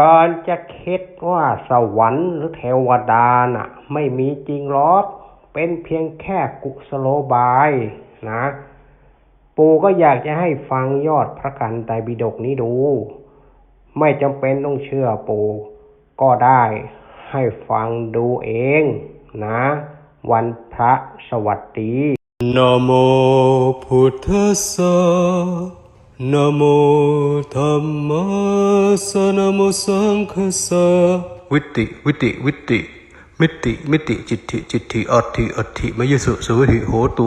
การจะคิดว่าสวรรค์หรือเทวดาน่ะ ไม่มีจริงหรอก เป็นเพียงแค่กุศโลบายนะ ปู่ก็อยากจะให้ฟังยอดพระกันไตรปิฎกนี้ดู ไม่จำเป็นต้องเชื่อปู่ก็ได้ให้ฟังดูเองนะ วันพระสวัสดีนโมพุทธส นะโมธัมมัสนะโมสังคสสะวิตติวิตติวิตติ มิติมิติจิตติจิตติอัตติอัตติมยสุสุวิหิโหตุ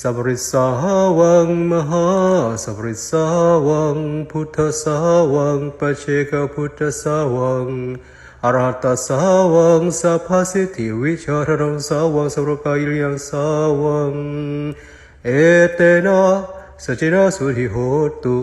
สับริสาวังมหาสับริสาวังพุทธสาวังปเชกพุทธสาวังอรหัตสาวังสัพพสิทธิวิชารณังสาวังสรกายิยังสาวังเอเตนะสัจจนะสุริโหตุ